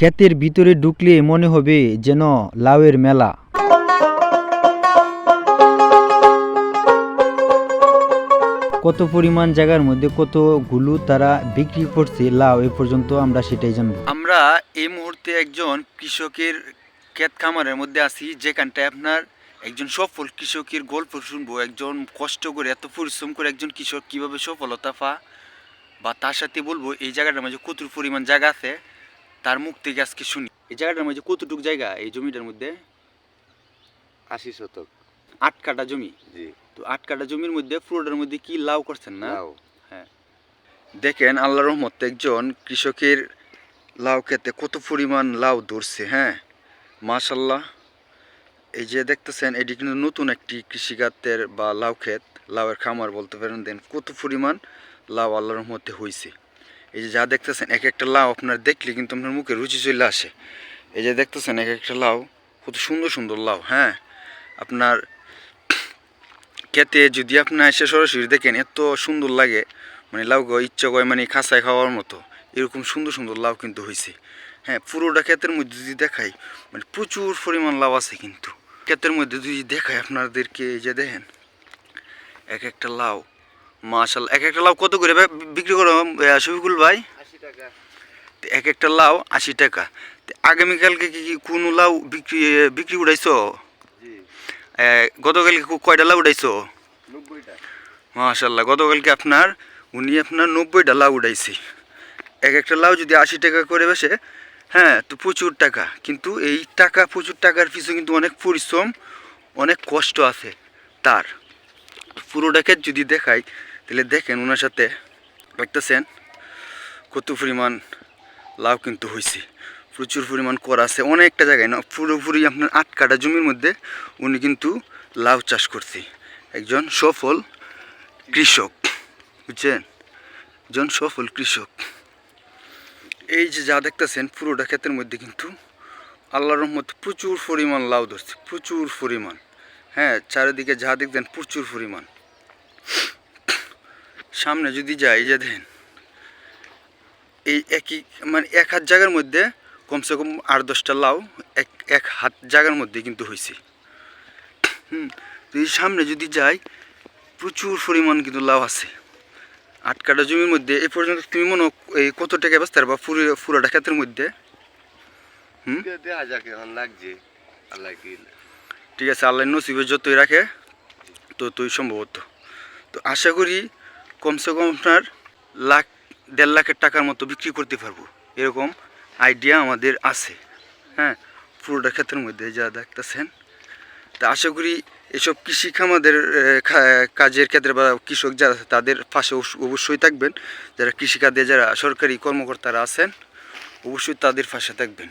ক্ষেতের ভিতরে ঢুকলে মনে হবে যেন লাউয়ের মেলা। কত পরিমাণ জায়গার মধ্যে কতগুলো তারা বিক্রি করছে লাউ, এ পর্যন্ত আমরা সেটাই জানব। আমরা এই মুহূর্তে একজন কৃষকের ক্ষেত খামারের মধ্যে আছি, যেখানটায় আপনার একজন সফল কৃষকের গল্প শুনব। একজন কষ্ট করে, এত পরিশ্রম করে একজন কৃষক কীভাবে সফলতা পা বা তার সাথে বলব, এই জায়গাটার মাঝে কত পরিমাণ জায়গা আছে? তার মুখ থেকে আজকে শুনি। এই জায়গাটার মধ্যে কতটুকু জায়গা? এই জমিটার মধ্যে আশি শতক। আট কাটা জমি? জি। তো আট কাটা জমির মধ্যে পুরোটার মধ্যে কি লাউ করছেন না? লাউ। দেখেন আল্লাহ রহমত একজন কৃষকের লাউ খেতে কত পরিমাণ লাউ ধরছে হ্যাঁ? মাশাল্লাহ এই যে দেখতেছেন এটি কিন্তু নতুন একটি কৃষিখাতের বা লাউ ক্ষেত লাউয়ের খামার বলতে পারেন দেন কত পরিমাণ লাউ আল্লাহ রহমতে হয়েছে এই যে যা দেখতেছেন, এক একটা লাউ আপনার দেখলে কিন্তু আপনার মুখে রুচি চলে আসে। এই যে দেখতেছেন, এক একটা লাউ, কত সুন্দর সুন্দর লাউ হ্যাঁ? আপনার খেতে যদি আপনার এসে সরাসরি দেখেন, এত সুন্দর লাগে। মানে লাউ ইচ্ছা করে মানে খাঁচায় খাওয়ার মতো। এরকম সুন্দর সুন্দর লাউ কিন্তু হয়েছে হ্যাঁ পুরোটা ক্ষেতের মধ্যে যদি দেখাই মানে প্রচুর পরিমাণ লাউ আছে কিন্তু। ক্ষেতের মধ্যে যদি দেখাই আপনাদেরকে, এই যে দেখেন, এক একটা লাউ মাশাল এক একটা লাউ কত করে? বিক্রি করো শফিকুল ভাই। টাকা। এক একটা লাউ আশি টাকা। আগামীকালকে কি কি কোনো লাউ বিক্রি বিক্রি উঠাইছো? গতকালকে কয়টা লাউ উঠাইছো? মাশাল্লাহ গতকালকে আপনার উনি আপনার নব্বইটা লাউ উঠাইছে। এক একটা লাউ যদি আশি টাকা করে বসে হ্যাঁ তো প্রচুর টাকা। কিন্তু এই টাকা প্রচুর টাকার পিছু কিন্তু অনেক পরিশ্রম অনেক কষ্ট আছে তার। পুরোটাকে যদি দেখাই তাহলে দেখেন ওনার সাথে দেখতেছেন কত পরিমাণ লাউ কিন্তু হয়েছে প্রচুর পরিমাণ করা আছে, অনেকটা জায়গায় না, পুরোপুরি আপনার আট কাটা জমির মধ্যে উনি কিন্তু লাউ চাষ করছে। একজন সফল কৃষক, বুঝছেন? একজন সফল কৃষক। এই যে যা দেখতেছেন, পুরোটা ক্ষেতের মধ্যে কিন্তু আল্লাহর রহমত প্রচুর পরিমাণ লাউ ধরছে, প্রচুর পরিমাণ। হ্যাঁ চারিদিকে যা দেখবেন প্রচুর পরিমাণ। সামনে যদি যাই যে দেখেন এই একই মানে এক হাত জায়গার মধ্যে কমসে কম আট দশটা লাউ এক এক হাত জায়গার মধ্যে কিন্তু হয়েছে হুম যদি সামনে যদি যাই প্রচুর পরিমাণ কিন্তু লাউ আছে। আট কাটা জমির মধ্যে এই পর্যন্ত তুমি মনে এই কত টাকা ব্যস্ত বা পুরো পুরোটা ক্ষেতের মধ্যে? হুম? লাগছে। আল্লাহ ঠিক আছে আল্লাহ নসিবে যতই রাখে তো তুই সম্ভবত তো আশা করি কমসে কম আপনার লাখ, দেড় লাখের টাকার মতো বিক্রি করতে পারব। এরকম আইডিয়া আমাদের আছে। হ্যাঁ পুরোটা ক্ষেত্রের মধ্যে যা দেখতেছেন। তা আশা করি এসব কৃষি খামাদের কাজের ক্ষেত্রে বা কৃষক যারা তাদের পাশে অবশ্যই থাকবেন। যারা কৃষিকাজে, যারা সরকারি কর্মকর্তারা আছেন, অবশ্যই তাদের পাশে থাকবেন।